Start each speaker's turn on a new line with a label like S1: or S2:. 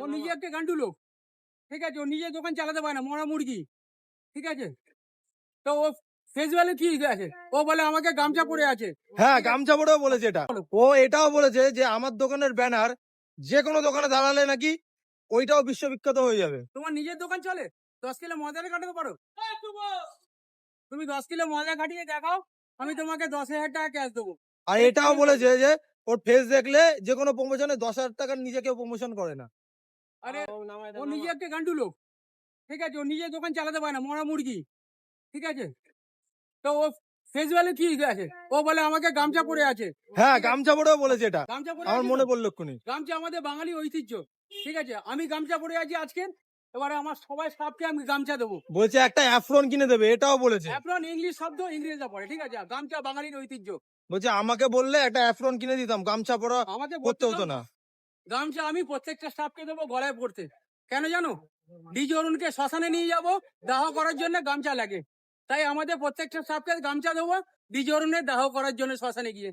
S1: ও নিজে একটা গান্ডু লোক। ঠিক আছে ও নিজে দোকান চালাতে পারে না মরা মুরগি। ঠিক আছে? তো ও ফেস ভ্যালু ঠিক আছে? ও বলে আমাকে গামছা পরে আছে।
S2: হ্যাঁ গামছা পরেও বলেছে এটা। ও এটাও বলেছে যে আমার দোকানের ব্যানার যে কোনো দোকানে দাঁড়ালে নাকি ওইটাও বিশ্ববিখ্যাত হয়ে যাবে।
S1: তোমার নিজের দোকান চলে? দশ কিলো ময়দা কাটাতে পারো? তুমি দশ কিলো ময়দা কাটিয়ে দেখাও আমি তোমাকে দশ হাজার টাকা ক্যাশ দেবো।
S2: আর এটাও বলেছে যে ওর ফেস দেখলে যে কোনো প্রমোশনে দশ হাজার টাকার নিজে কেউ প্রমোশন করে না।
S1: আরে ও নিজে একটা গান্ডু লোক। ঠিক আছে ও নিজে দোকান চালাতে পারে না মরা মুরগি। ঠিক আছে? তো ও ফেস ভ্যালু ঠিক আছে? ও বলে আমাকে গামছা পরে আছে।
S2: হ্যাঁ গামছা পরেও বলেছে এটা।
S1: গামছা পরে
S2: আমার মনে? পড়ল
S1: গামছা আমাদের বাঙালি ঐতিহ্য। ঠিক আছে? আমি গামছা পরে আছি আজকে। এবারে আমার সবাই স্টাফকে আমি গামছা দেবো।
S2: বলছে একটা অ্যাফ্রন কিনে দেবে। এটাও বলেছে।
S1: এখন ইংলিশ শব্দ ইংরেজিতে পড়ে। ঠিক আছে? গামছা বাঙালির ঐতিহ্য।
S2: বলছে আমাকে বললে একটা অ্যাফ্রন কিনে দিতাম। গামছা পরা
S1: আমাদের
S2: করতে হতো না।
S1: গামছা আমি প্রত্যেকটা স্টাফকে দেবো গলায় পড়তে। কেন জানো? ডিজ অরুণকে শ্মশানে নিয়ে যাব, দাহ করার জন্য গামছা লাগে। তাই আমাদের প্রত্যেকটা স্টাফকে গামছা দেবো, ডিজ অরুণের দাহ করার জন্য শ্মশানে গিয়ে।